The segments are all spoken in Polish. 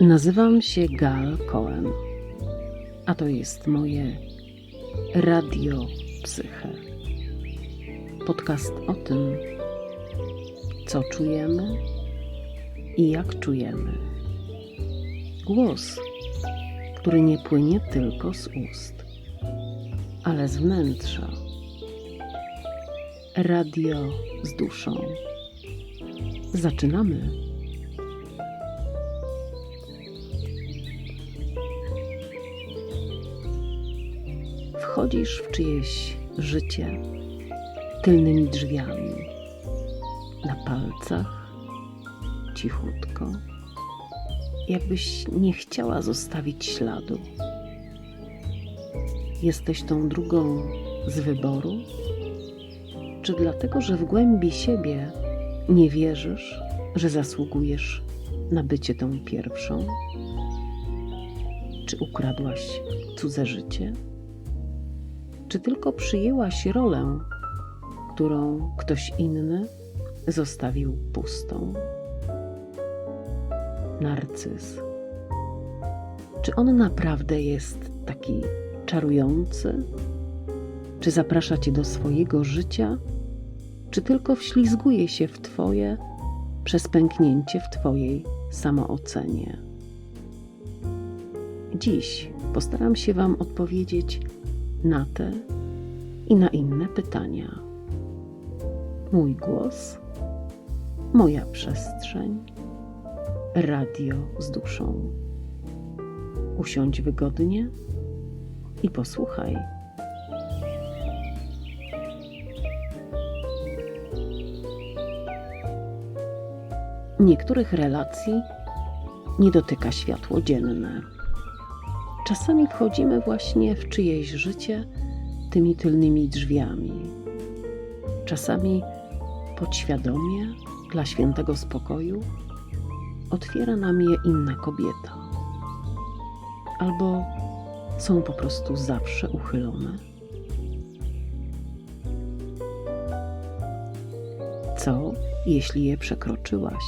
Nazywam się Gal Cohen, a to jest moje Radio Psyche. Podcast o tym, co czujemy i jak czujemy. Głos, który nie płynie tylko z ust, ale z wnętrza. Radio z duszą. Zaczynamy. Wchodzisz w czyjeś życie tylnymi drzwiami, na palcach, cichutko, jakbyś nie chciała zostawić śladu. Jesteś tą drugą z wyboru, czy dlatego, że w głębi siebie nie wierzysz, że zasługujesz na bycie tą pierwszą? Czy ukradłaś cudze życie? Czy tylko przyjęłaś rolę, którą ktoś inny zostawił pustą? Narcyz. Czy on naprawdę jest taki czarujący? Czy zaprasza cię do swojego życia? Czy tylko wślizguje się w twoje przez pęknięcie w twojej samoocenie? Dziś postaram się Wam odpowiedzieć na te i na inne pytania. Mój głos, moja przestrzeń, radio z duszą. Usiądź wygodnie i posłuchaj. Niektórych relacji nie dotyka światło dzienne. Czasami wchodzimy właśnie w czyjeś życie tymi tylnymi drzwiami. Czasami podświadomie, dla świętego spokoju, otwiera nam je inna kobieta. Albo są po prostu zawsze uchylone. Co, jeśli je przekroczyłaś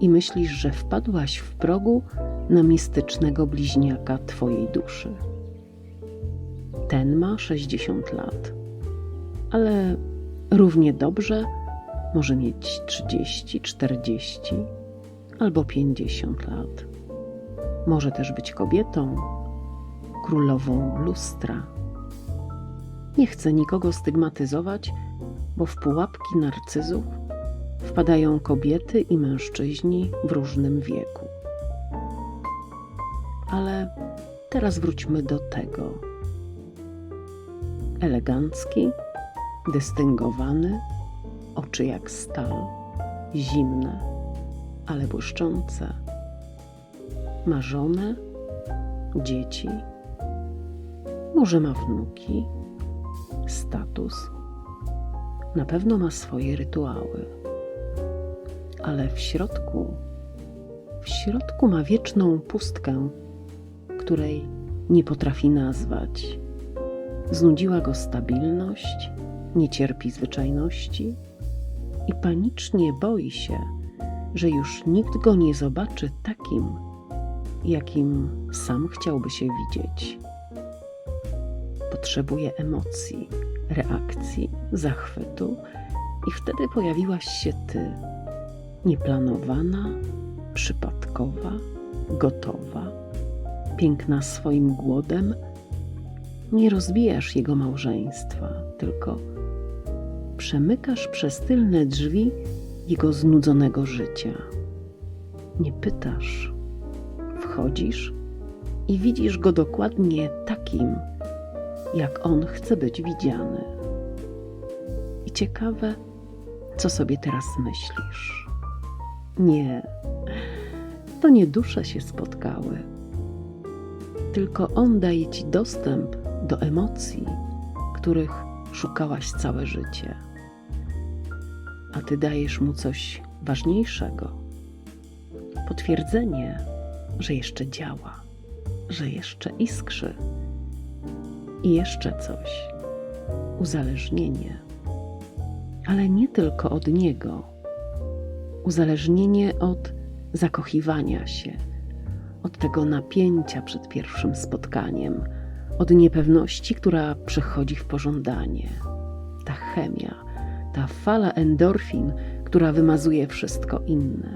i myślisz, że wpadłaś w progu na mistycznego bliźniaka Twojej duszy? Ten ma 60 lat, ale równie dobrze może mieć 30, 40 albo 50 lat. Może też być kobietą, królową lustra. Nie chcę nikogo stygmatyzować, bo w pułapki narcyzów wpadają kobiety i mężczyźni w różnym wieku. Ale teraz wróćmy do tego. Elegancki, dystyngowany, oczy jak stal, zimne, ale błyszczące. Ma żonę, dzieci, może ma wnuki, status, na pewno ma swoje rytuały, ale w środku, w środku ma wieczną pustkę, której nie potrafi nazwać. Znudziła go stabilność, nie cierpi zwyczajności i panicznie boi się, że już nikt go nie zobaczy takim, jakim sam chciałby się widzieć. Potrzebuje emocji, reakcji, zachwytu, i wtedy pojawiłaś się ty, nieplanowana, przypadkowa, gotowa, piękna swoim głodem. Nie rozbijasz jego małżeństwa, tylko przemykasz przez tylne drzwi jego znudzonego życia. Nie pytasz, wchodzisz i widzisz go dokładnie takim, jak on chce być widziany. I ciekawe, co sobie teraz myślisz. Nie, to nie dusze się spotkały, tylko on daje ci dostęp do emocji, których szukałaś całe życie. A ty dajesz mu coś ważniejszego. Potwierdzenie, że jeszcze działa, że jeszcze iskrzy i jeszcze coś. Uzależnienie, ale nie tylko od niego. Uzależnienie od zakochiwania się, tego napięcia przed pierwszym spotkaniem, od niepewności, która przechodzi w pożądanie. Ta chemia, ta fala endorfin, która wymazuje wszystko inne.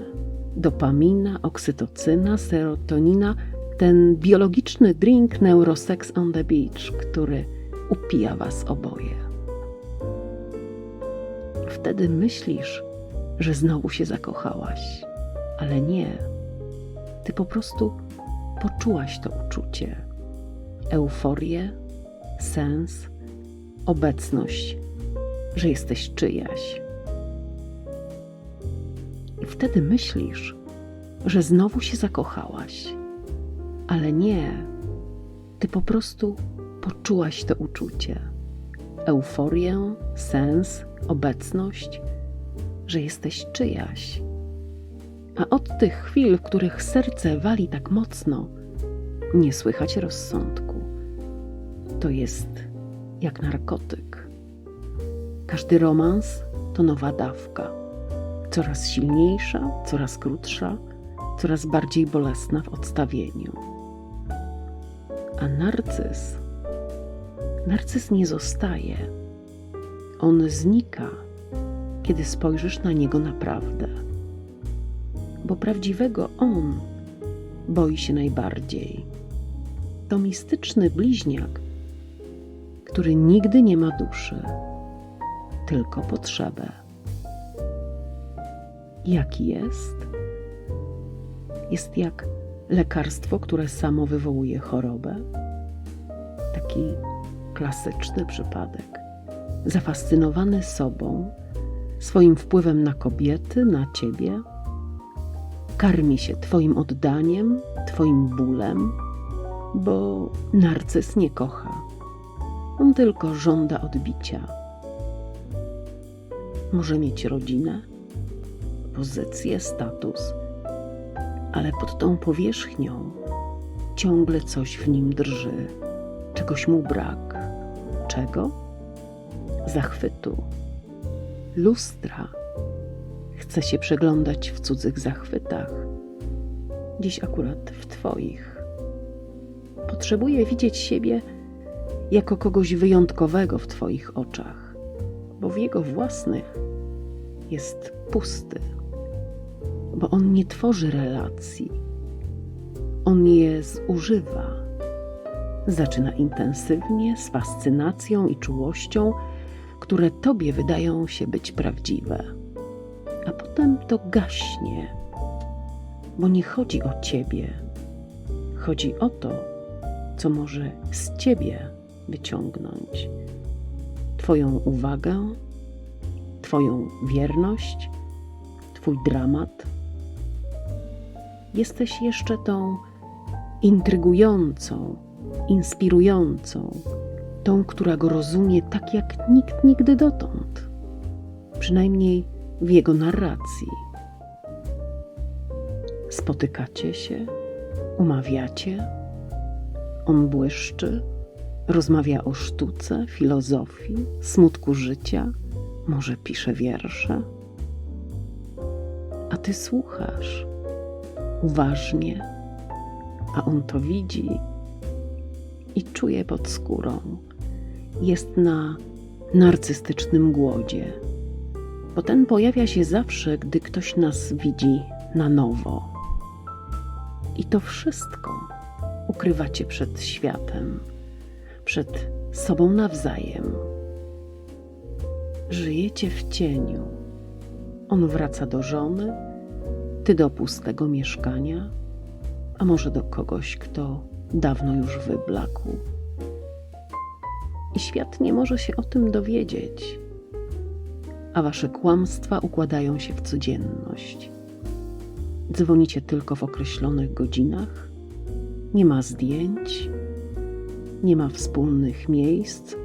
Dopamina, oksytocyna, serotonina, ten biologiczny drink Neurosex on the Beach, który upija was oboje. Wtedy myślisz, że znowu się zakochałaś, ale nie. Ty po prostu poczułaś to uczucie, euforię, sens, obecność, że jesteś czyjaś. I wtedy myślisz, że znowu się zakochałaś, ale nie. Ty po prostu poczułaś to uczucie, euforię, sens, obecność, że jesteś czyjaś. A od tych chwil, w których serce wali tak mocno, nie słychać rozsądku. To jest jak narkotyk. Każdy romans to nowa dawka, coraz silniejsza, coraz krótsza, coraz bardziej bolesna w odstawieniu. A narcyz, narcyz nie zostaje. On znika, kiedy spojrzysz na niego naprawdę. Bo prawdziwego on boi się najbardziej. To mistyczny bliźniak, który nigdy nie ma duszy, tylko potrzebę. Jaki jest? Jest jak lekarstwo, które samo wywołuje chorobę. Taki klasyczny przypadek. Zafascynowany sobą, swoim wpływem na kobiety, na ciebie, karmi się Twoim oddaniem, Twoim bólem, bo narcyz nie kocha. On tylko żąda odbicia. Może mieć rodzinę, pozycję, status, ale pod tą powierzchnią ciągle coś w nim drży, czegoś mu brak. Czego? Zachwytu, lustra. Chce się przeglądać w cudzych zachwytach, dziś akurat w Twoich. Potrzebuje widzieć siebie jako kogoś wyjątkowego w Twoich oczach, bo w jego własnych jest pusty, bo on nie tworzy relacji, on je zużywa. Zaczyna intensywnie, z fascynacją i czułością, które Tobie wydają się być prawdziwe, potem to gaśnie, bo nie chodzi o Ciebie, chodzi o to, co może z Ciebie wyciągnąć. Twoją uwagę, Twoją wierność, Twój dramat. Jesteś jeszcze tą intrygującą, inspirującą, tą, która go rozumie tak jak nikt nigdy dotąd, przynajmniej w jego narracji. Spotykacie się, umawiacie, on błyszczy, rozmawia o sztuce, filozofii, smutku życia, może pisze wiersze. A ty słuchasz uważnie, a on to widzi i czuje pod skórą. Jest na narcystycznym głodzie, bo ten pojawia się zawsze, gdy ktoś nas widzi na nowo. I to wszystko ukrywacie przed światem, przed sobą nawzajem. Żyjecie w cieniu. On wraca do żony, ty do pustego mieszkania, a może do kogoś, kto dawno już wyblakł. I świat nie może się o tym dowiedzieć, a wasze kłamstwa układają się w codzienność. Dzwonicie tylko w określonych godzinach, nie ma zdjęć, nie ma wspólnych miejsc,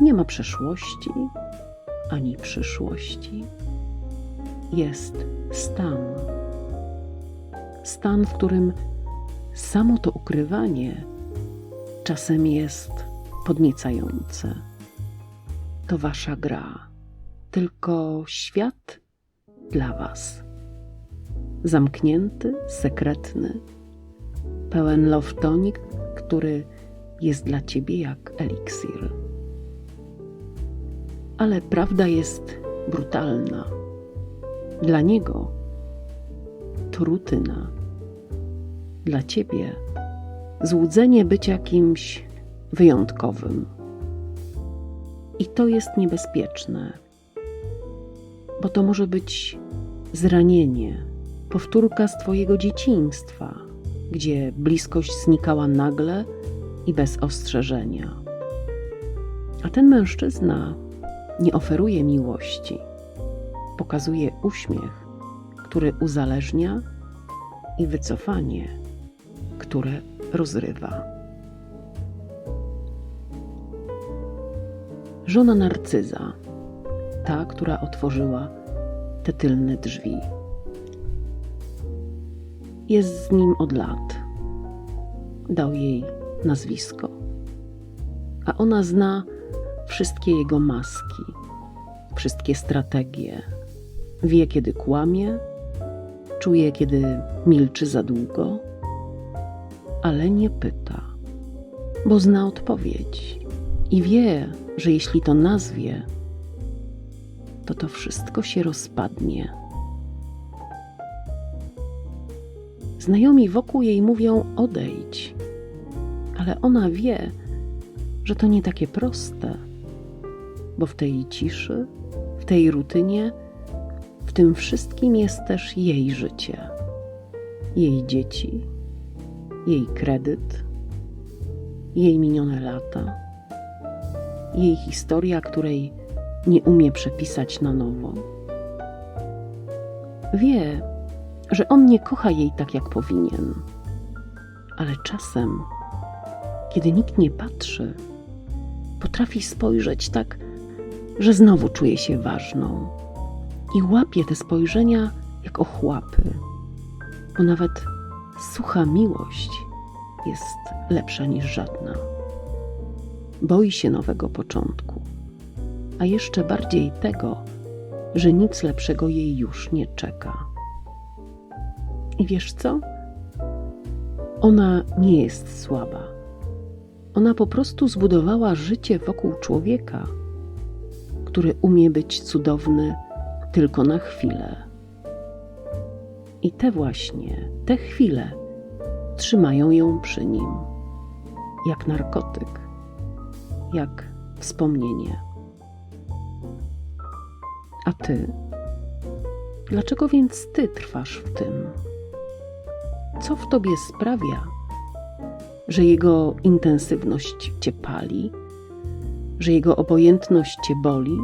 nie ma przeszłości ani przyszłości. Jest stan. Stan, w którym samo to ukrywanie czasem jest podniecające. To wasza gra, tylko świat dla was. Zamknięty, sekretny, pełen love tonic, który jest dla ciebie jak eliksir. Ale prawda jest brutalna. Dla niego to rutyna. Dla ciebie złudzenie bycia kimś wyjątkowym. I to jest niebezpieczne, bo to może być zranienie, powtórka z Twojego dzieciństwa, gdzie bliskość znikała nagle i bez ostrzeżenia. A ten mężczyzna nie oferuje miłości, pokazuje uśmiech, który uzależnia i wycofanie, które rozrywa. Żona narcyza, ta, która otworzyła te tylne drzwi. Jest z nim od lat. Dał jej nazwisko, a ona zna wszystkie jego maski, wszystkie strategie. Wie, kiedy kłamie, czuje, kiedy milczy za długo, ale nie pyta, bo zna odpowiedź i wie, że jeśli to nazwie, to to wszystko się rozpadnie. Znajomi wokół jej mówią: odejdź, ale ona wie, że to nie takie proste, bo w tej ciszy, w tej rutynie, w tym wszystkim jest też jej życie, jej dzieci, jej kredyt, jej minione lata, jej historia, której nie umie przepisać na nowo. Wie, że on nie kocha jej tak, jak powinien, ale czasem, kiedy nikt nie patrzy, potrafi spojrzeć tak, że znowu czuje się ważną i łapie te spojrzenia jak ochłapy, bo nawet sucha miłość jest lepsza niż żadna. Boi się nowego początku, a jeszcze bardziej tego, że nic lepszego jej już nie czeka. I wiesz co? Ona nie jest słaba. Ona po prostu zbudowała życie wokół człowieka, który umie być cudowny tylko na chwilę. I te właśnie, te chwile trzymają ją przy nim, jak narkotyk, jak wspomnienie. A ty? Dlaczego więc ty trwasz w tym? Co w tobie sprawia, że jego intensywność cię pali, że jego obojętność cię boli,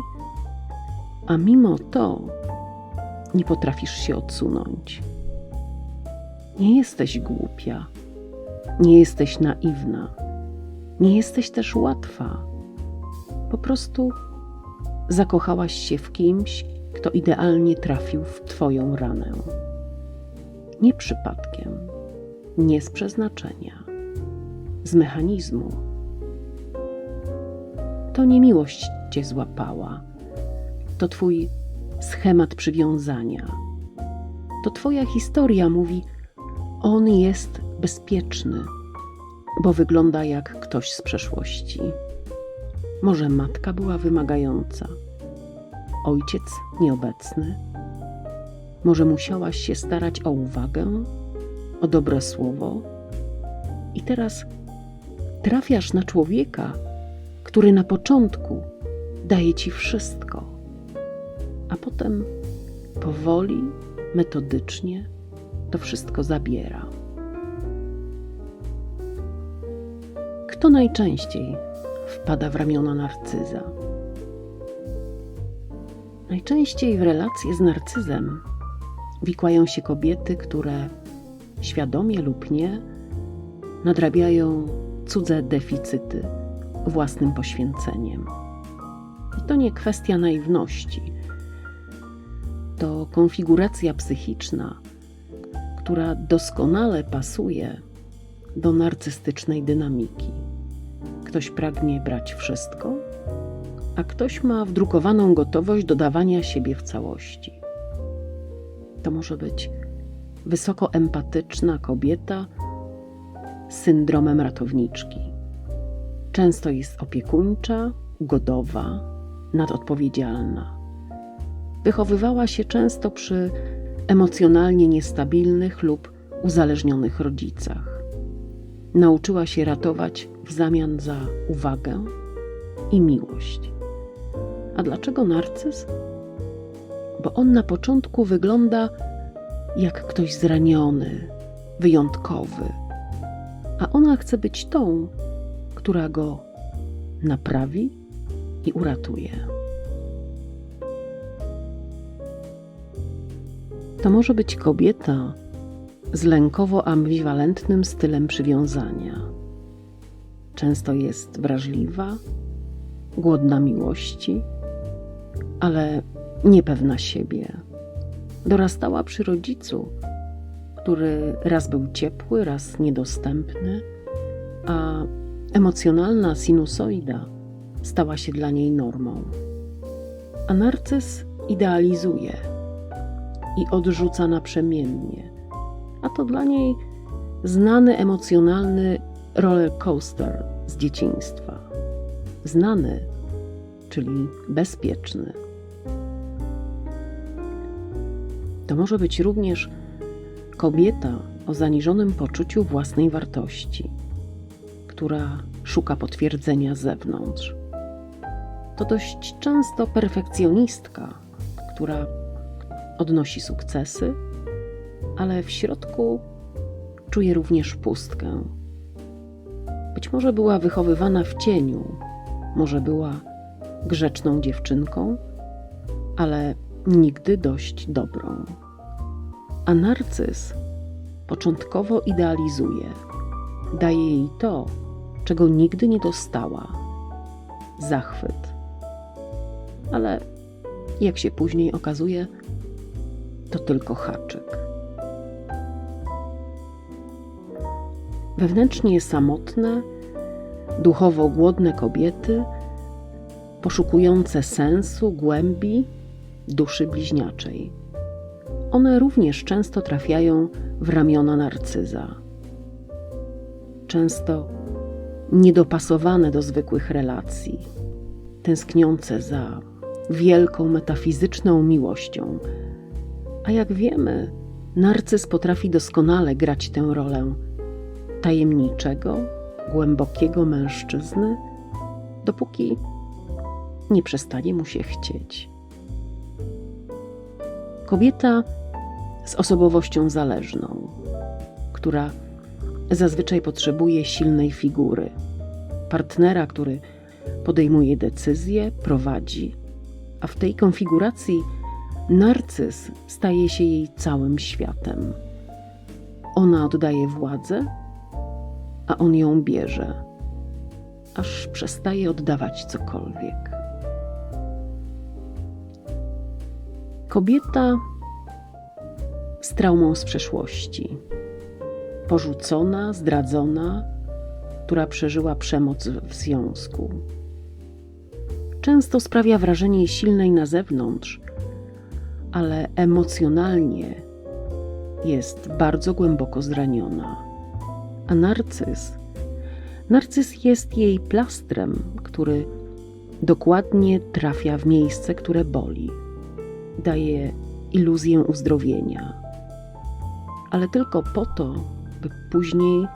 a mimo to nie potrafisz się odsunąć? Nie jesteś głupia, nie jesteś naiwna, nie jesteś też łatwa. Po prostu zakochałaś się w kimś, kto idealnie trafił w Twoją ranę. Nie przypadkiem, nie z przeznaczenia, z mechanizmu. To nie miłość Cię złapała, to Twój schemat przywiązania. To Twoja historia mówi: On jest bezpieczny, bo wygląda jak ktoś z przeszłości. Może matka była wymagająca, ojciec nieobecny. Może musiałaś się starać o uwagę, o dobre słowo, i teraz trafiasz na człowieka, który na początku daje ci wszystko, a potem powoli, metodycznie to wszystko zabiera. Kto najczęściej wpada w ramiona narcyza? Najczęściej w relacje z narcyzem wikłają się kobiety, które świadomie lub nie nadrabiają cudze deficyty własnym poświęceniem. I to nie kwestia naiwności, to konfiguracja psychiczna, która doskonale pasuje do narcystycznej dynamiki. Ktoś pragnie brać wszystko, a ktoś ma wdrukowaną gotowość dodawania siebie w całości. To może być wysoko empatyczna kobieta, syndromem ratowniczki. Często jest opiekuńcza, ugodowa, nadodpowiedzialna. Wychowywała się często przy emocjonalnie niestabilnych lub uzależnionych rodzicach. Nauczyła się ratować w zamian za uwagę i miłość. A dlaczego narcyz? Bo on na początku wygląda jak ktoś zraniony, wyjątkowy, a ona chce być tą, która go naprawi i uratuje. To może być kobieta z lękowo-ambiwalentnym stylem przywiązania. Często jest wrażliwa, głodna miłości, ale niepewna siebie. Dorastała przy rodzicu, który raz był ciepły, raz niedostępny, a emocjonalna sinusoida stała się dla niej normą. A narcyz idealizuje i odrzuca naprzemiennie, a to dla niej znany emocjonalny roller coaster z dzieciństwa. Znany, czyli bezpieczny. To może być również kobieta o zaniżonym poczuciu własnej wartości, która szuka potwierdzenia z zewnątrz. To dość często perfekcjonistka, która odnosi sukcesy, ale w środku czuje również pustkę. Być może była wychowywana w cieniu, może była grzeczną dziewczynką, ale nigdy dość dobrą. A narcyz początkowo idealizuje, daje jej to, czego nigdy nie dostała zachwyt. Ale jak się później okazuje, to tylko haczyk. Wewnętrznie samotne, duchowo głodne kobiety, poszukujące sensu, głębi, duszy bliźniaczej. One również często trafiają w ramiona narcyza. Często niedopasowane do zwykłych relacji, tęskniące za wielką metafizyczną miłością. A jak wiemy, narcyz potrafi doskonale grać tę rolę tajemniczego, głębokiego mężczyzny, dopóki nie przestanie mu się chcieć. Kobieta z osobowością zależną, która zazwyczaj potrzebuje silnej figury, partnera, który podejmuje decyzje, prowadzi, a w tej konfiguracji narcyz staje się jej całym światem. Ona oddaje władzę, a on ją bierze, aż przestaje oddawać cokolwiek. Kobieta z traumą z przeszłości, porzucona, zdradzona, która przeżyła przemoc w związku. Często sprawia wrażenie silnej na zewnątrz, ale emocjonalnie jest bardzo głęboko zraniona. A narcyz? Narcyz jest jej plastrem, który dokładnie trafia w miejsce, które boli. Daje iluzję uzdrowienia, ale tylko po to, by później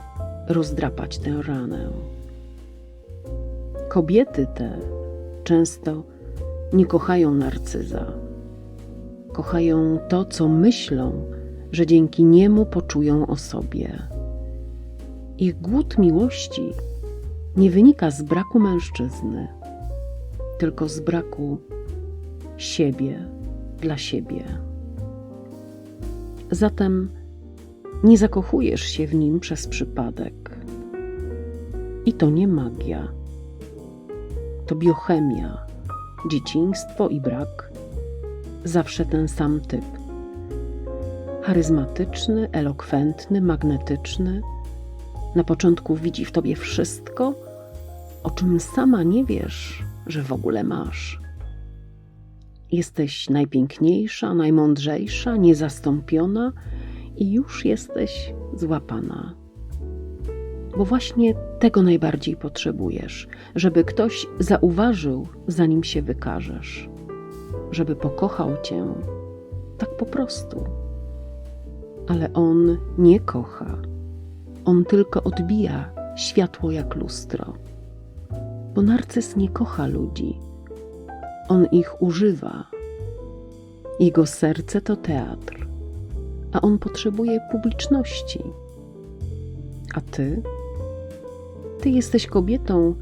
rozdrapać tę ranę. Kobiety te często nie kochają narcyza. Kochają to, co myślą, że dzięki niemu poczują o sobie. Ich głód miłości nie wynika z braku mężczyzny, tylko z braku siebie dla siebie. Zatem nie zakochujesz się w nim przez przypadek. I to nie magia. To biochemia, dzieciństwo i brak. Zawsze ten sam typ. Charyzmatyczny, elokwentny, magnetyczny. Na początku widzi w tobie wszystko, o czym sama nie wiesz, że w ogóle masz. Jesteś najpiękniejsza, najmądrzejsza, niezastąpiona i już jesteś złapana. bo właśnie tego najbardziej potrzebujesz, żeby ktoś zauważył, zanim się wykażesz, żeby pokochał cię tak po prostu. Ale on nie kocha, on tylko odbija światło jak lustro. Bo narcyz nie kocha ludzi, on ich używa. Jego serce to teatr, a on potrzebuje publiczności. A ty? Ty jesteś kobietą,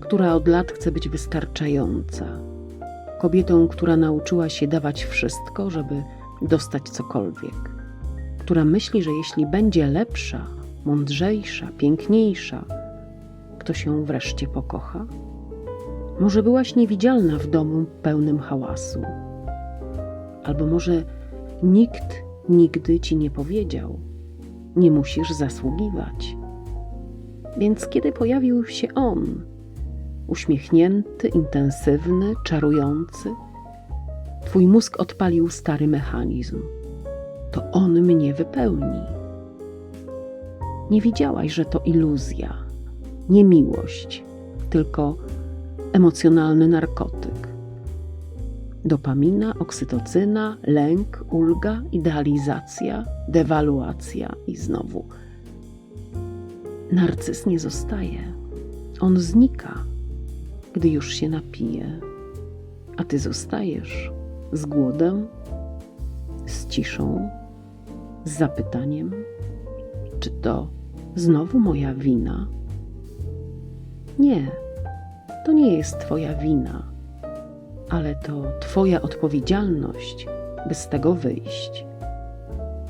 która od lat chce być wystarczająca. Kobietą, która nauczyła się dawać wszystko, żeby dostać cokolwiek. Która myśli, że jeśli będzie lepsza, mądrzejsza, piękniejsza, kto się wreszcie pokocha? Może byłaś niewidzialna w domu pełnym hałasu, albo może nikt nigdy ci nie powiedział, nie musisz zasługiwać. Więc kiedy pojawił się on, uśmiechnięty, intensywny, czarujący, twój mózg odpalił stary mechanizm. To on mnie wypełni. Nie widziałaś, że to iluzja, nie miłość, tylko emocjonalny narkotyk. Dopamina, oksytocyna, lęk, ulga, idealizacja, dewaluacja i znowu. Narcyz nie zostaje. On znika, gdy już się napije, a ty zostajesz z głodem, z ciszą, z zapytaniem, czy to znowu moja wina? Nie, to nie jest Twoja wina, ale to Twoja odpowiedzialność, by z tego wyjść.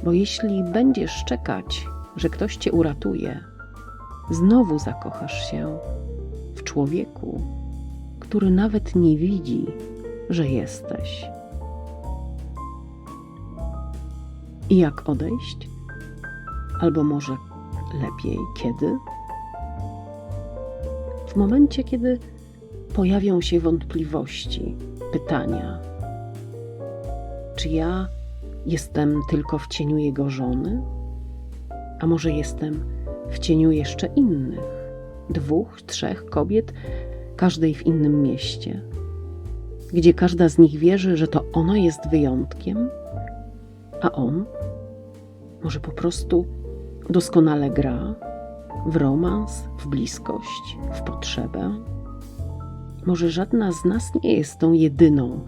Bo jeśli będziesz czekać, że ktoś Cię uratuje, znowu zakochasz się w człowieku, który nawet nie widzi, że jesteś. I jak odejść? Albo może lepiej kiedy? W momencie, kiedy pojawią się wątpliwości, pytania. Czy ja jestem tylko w cieniu jego żony? A może jestem w cieniu jeszcze innych, dwóch, trzech kobiet, każdej w innym mieście, gdzie każda z nich wierzy, że to ona jest wyjątkiem, a on może po prostu doskonale gra w romans, w bliskość, w potrzebę. Może żadna z nas nie jest tą jedyną,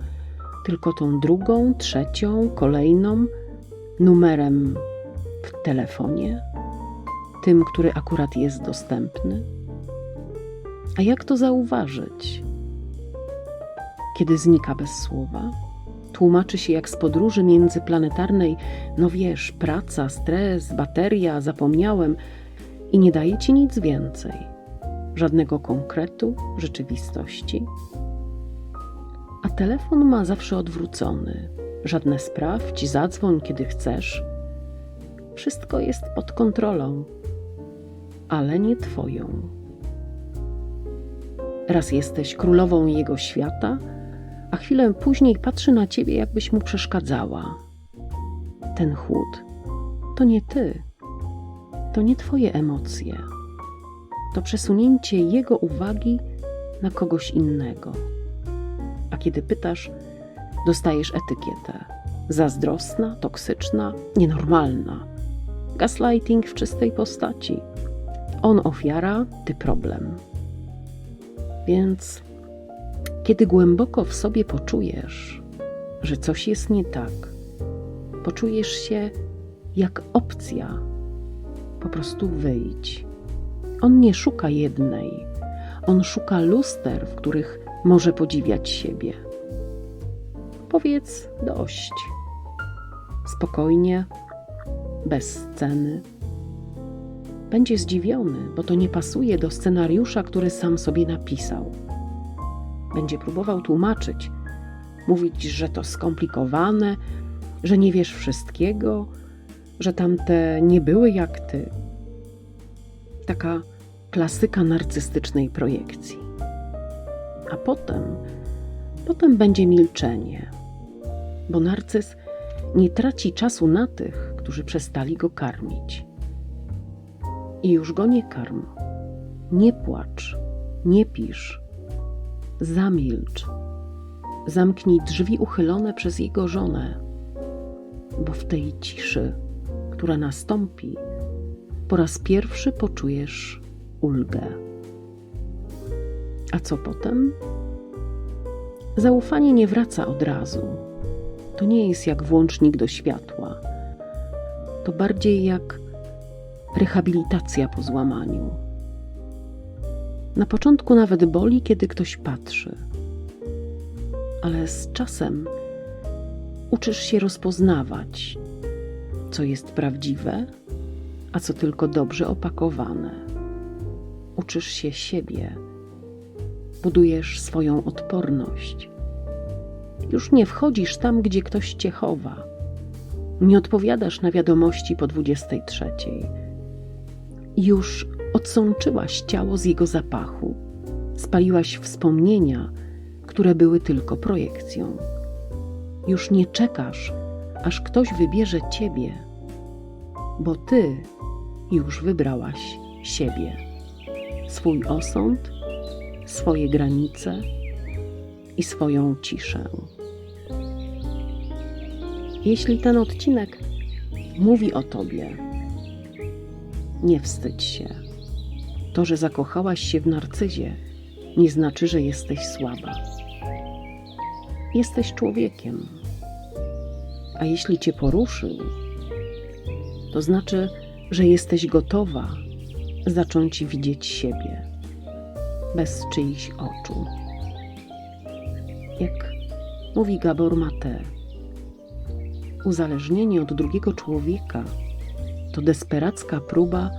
tylko tą drugą, trzecią, kolejną, numerem w telefonie, tym, który akurat jest dostępny. A jak to zauważyć? Kiedy znika bez słowa? Tłumaczy się jak z podróży międzyplanetarnej, no wiesz, praca, stres, bateria, zapomniałem i nie daje ci nic więcej żadnego konkretu, rzeczywistości. A telefon ma zawsze odwrócony. Żadne sprawdź, zadzwoń kiedy chcesz. Wszystko jest pod kontrolą, ale nie twoją. Raz jesteś królową jego świata, a chwilę później patrzy na ciebie, jakbyś mu przeszkadzała. Ten chłód to nie ty, to nie twoje emocje to przesunięcie jego uwagi na kogoś innego. A kiedy pytasz, dostajesz etykietę zazdrosna, toksyczna, nienormalna. Gaslighting w czystej postaci. On ofiara, ty problem. Więc kiedy głęboko w sobie poczujesz, że coś jest nie tak, poczujesz się jak opcja, po prostu wyjdź on nie szuka jednej, on szuka luster, w których może podziwiać siebie. Powiedz dość. Spokojnie, bez sceny. Będzie zdziwiony, bo to nie pasuje do scenariusza, który sam sobie napisał. Będzie próbował tłumaczyć, mówić, że to skomplikowane, że nie wiesz wszystkiego, że tamte nie były jak ty taka klasyka narcystycznej projekcji. A potem, potem będzie milczenie, bo narcyz nie traci czasu na tych, którzy przestali go karmić. i już go nie karm. Nie płacz, nie pisz. Zamilcz. Zamknij drzwi uchylone przez jego żonę, bo w tej ciszy, która nastąpi, po raz pierwszy poczujesz ulgę. A co potem? Zaufanie nie wraca od razu. To nie jest jak włącznik do światła. To bardziej jak rehabilitacja po złamaniu. Na początku nawet boli, kiedy ktoś patrzy, ale z czasem uczysz się rozpoznawać, co jest prawdziwe, a co tylko dobrze opakowane. Uczysz się siebie, budujesz swoją odporność. Już nie wchodzisz tam, gdzie ktoś cię chowa. Nie odpowiadasz na wiadomości po 23. Już odsączyłaś ciało z jego zapachu. Spaliłaś wspomnienia, które były tylko projekcją. Już nie czekasz, aż ktoś wybierze ciebie, bo ty już wybrałaś siebie, swój osąd, swoje granice i swoją ciszę. Jeśli ten odcinek mówi o tobie, nie wstydź się. To, że zakochałaś się w narcyzie, nie znaczy, że jesteś słaba. Jesteś człowiekiem. A jeśli cię poruszył, to znaczy, że jesteś gotowa zacząć widzieć siebie bez czyichś oczu. Jak mówi Gabor Mate, uzależnienie od drugiego człowieka to desperacka próba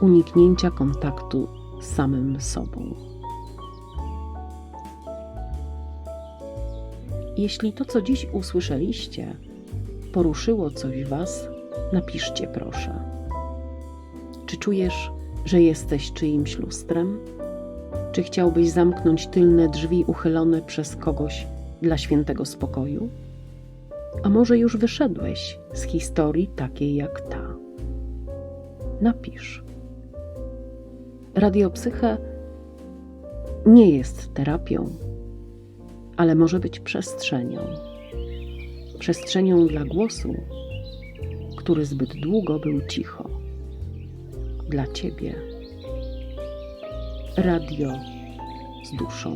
uniknięcia kontaktu z samym sobą. Jeśli to, co dziś usłyszeliście, poruszyło coś Was, napiszcie proszę. Czy czujesz, że jesteś czyimś lustrem? Czy chciałbyś zamknąć tylne drzwi uchylone przez kogoś dla świętego spokoju? A może już wyszedłeś z historii takiej jak ta? Napisz. Radiopsyche nie jest terapią, ale może być przestrzenią. Przestrzenią dla głosu, który zbyt długo był cicho. Dla ciebie. Radio z duszą.